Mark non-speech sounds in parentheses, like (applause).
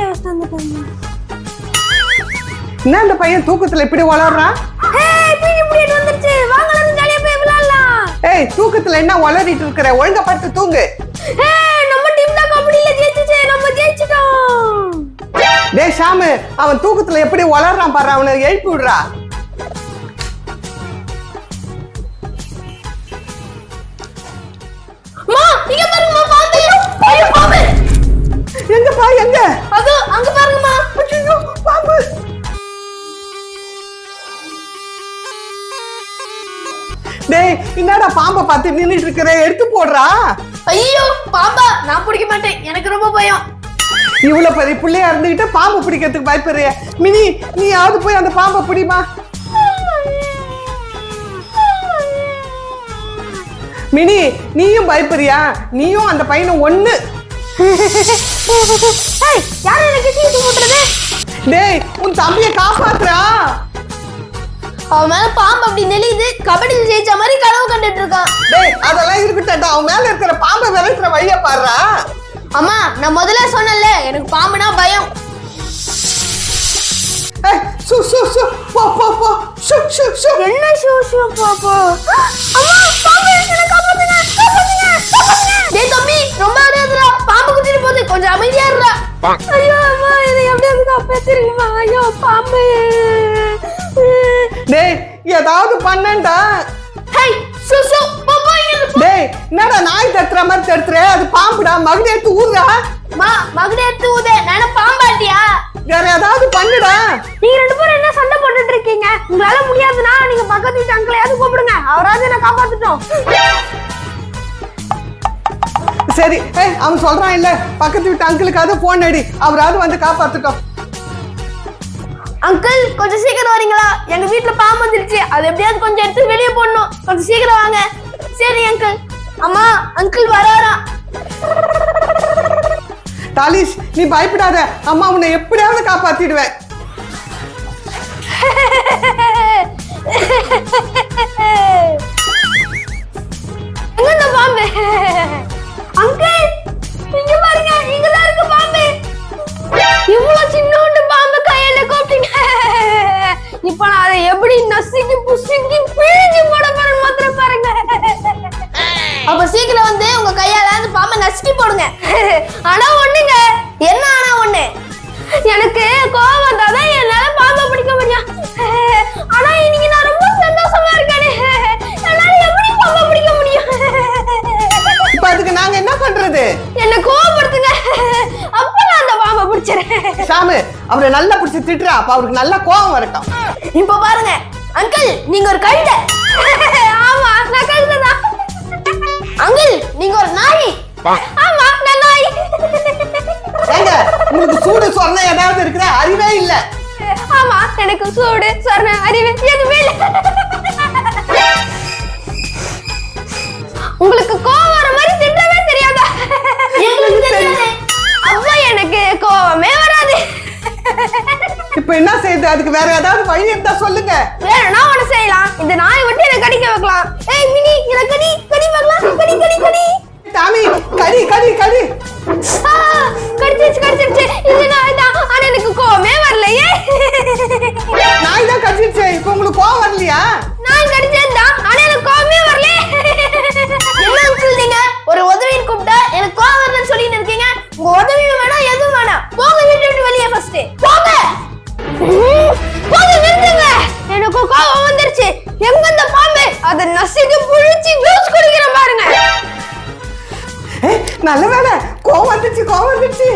வந்துட்டு வந்துட்டாங்க என்ன இந்த பையன் தூக்கத்துல இப்படி வளர்றான் ஏய் பீடி பீரியட் வந்துருச்சு. வாங்க எல்லாரும் ஜாலியா போய் விளையாடலாம். ஏய் தூக்கத்துல என்ன வளரிட்டு இருக்கிற? ஒழுங்கா படுத்து தூங்கு. ஏய் நம்ம டீம் தான் கபடியில ஜெயிச்சுச்சு. நம்ம ஜெயிச்சிட்டோம். டேய் ஷாமு அவன் தூக்கத்துல எப்படி வளர்றான் பாரு அவனை எழுப்பி விடுறா. எங்க? அது அங்க பாருங்கம்மா. ஐயோ, பாம்பு. டேய் என்னடா பாம்பை பார்த்து நின்னுட்டு இருக்கிற. எடுத்து போடுறா. ஐயோ பாம்பா நான் பிடிக்க மாட்டேன். எனக்கு ரொம்ப பயம். இவ்வளவு பெரிய பிள்ளையா இருந்துகிட்டு பாம்பு பிடிக்கிறதுக்கு பயப்படுறிய. மினி நீயாவது போய் அந்த பாம்பை பிடிமா. மினி நீயும் பயப்படுறியா? நீயும் அந்த பையனும் ஒண்ணு. (laughs) ஏய் யார் எனக்கு சீட்டு போட்டுறது? டேய் உன் தம்பியை காப்பாத்துறா. அவன் மேல பாம்பு அப்படி நெளியுது கபடியில் ஜெயிச்ச மாதிரி கனவு கண்டுட்டு இருக்கான். டேய் அதெல்லாம் இருக்கட்டா அவன் மேல இருக்கிற பாம்பை விரட்டுற வழிய பாடுறா அம்மா நான் முதல்ல சொன்னேன்ல எனக்கு பாம்புனா பயம். சு சு சு போ போ போ. சு சு சு. என்ன அம்மா பாம்பு என்ன காப்பாத்துங்க காப்பாத்துங்க காப்பாத்துங்க. டேய் தம்பி ரொம்ப ஐயோ அம்மா இதை எப்படியாவது காப்பாத்திருங்கம்மா ஐயோ பாம்பு. டேய் ஏதாவது பண்ணேன்டா. ஹை சு சு பாப்பா. டேய் என்னடா நாய் தட்டுற மாதிரி தட்டுற? அது பாம்புடா மகுடி எடுத்து அம்மா மகுடி எடுத்து ஊதே. நான் பாம்பாட்டியா வேற ஏதாவது பண்ணுடா. நீங்க ரெண்டு பேரும் என்ன சண்டை போட்டுட்டு இருக்கீங்க? உங்களால முடியாதுன்னா நீங்க பக்கத்து வீட்டு அங்கிளையாவது கூப்பிடுங்க. அவராவது என்ன காப்பாத்துட்டோம். சரி ஏய் அவன் சொல்றான் இல்ல. பக்கத்து வீட்டு அங்கிளுக்காவது போன் அடி. அவராவது வந்து காப்பாத்துட்டோம் அங்கிள் கொஞ்சம் சீக்கிரம் வரீங்களா? எங்க வீட்ல பாம்பு வந்துருச்சு. அது எப்படியாவது கொஞ்சம் எடுத்து வெளியே போடணும். கொஞ்சம் சீக்கிரம் வாங்க. சரி அங்கிள். அம்மா அங்கிள் வராரா தாலிஷ் நீ பயப்படாத. அம்மா உன்னை எப்படியாவது காப்பாத்திடுவேன். நசுக்கி போடுங்க. ஆனா ஒண்ணுங்க. என்ன ஆனா ஒண்ணு? எனக்கு கோவம் வந்தாதான் என்னால பாம்பை பிடிக்க முடியும். ஆனா இன்னைக்கு நான் ரொம்ப சந்தோஷமா இருக்கேனே. என்னால எப்படி பாம்பை பிடிக்க முடியும்? இப்ப அதுக்கு நாங்க என்ன பண்றது? என்ன கோவப்படுத்துங்க. அப்ப நான் அந்த பாம்பை பிடிச்சிடுறேன். ஷாமு அவரை நல்லா பிடிச்சி திட்டுறா. அப்ப அவருக்கு நல்லா கோவம் வரட்டும். இப்ப பாருங்க. அங்கிள் நீங்க ஒரு கழுதை. ஆமா நான் கழுதை தான் அங்கிள் நீங்க ஒரு நாய். ஆமா நான் நாய் ஏங்க உங்களுக்கு சூடு சொன்ன ஏதாவது இருக்கிற அறிவே இல்ல. ஆமா எனக்கு சூடு சொர்ண அறிவு எதுவுமே இல்ல. உங்களுக்கு கோவம் வர மாதிரி திட்டவே தெரியாதா. எங்களுக்கு தெரியாது. அப்பா எனக்கு கோவமே வராது. இப்ப என்ன செய்யுது? அதுக்கு வேற ஏதாவது வழி இருந்தா சொல்லுங்க. வேணும்னா ஒண்ணு செய்யலாம். இந்த நாயை விட்டு என்ன கடிக்க வைக்கலாம். ஏய் மினி என்ன கடி கடி பார்க்கலாம். கடி கடி கடி. அதை நசுக்கு புழிச்சு ஜூஸ் குடிக்கிற பாருங்க. நல்ல வேலை. கோவம் வந்துச்சு கோவம் வந்துச்சு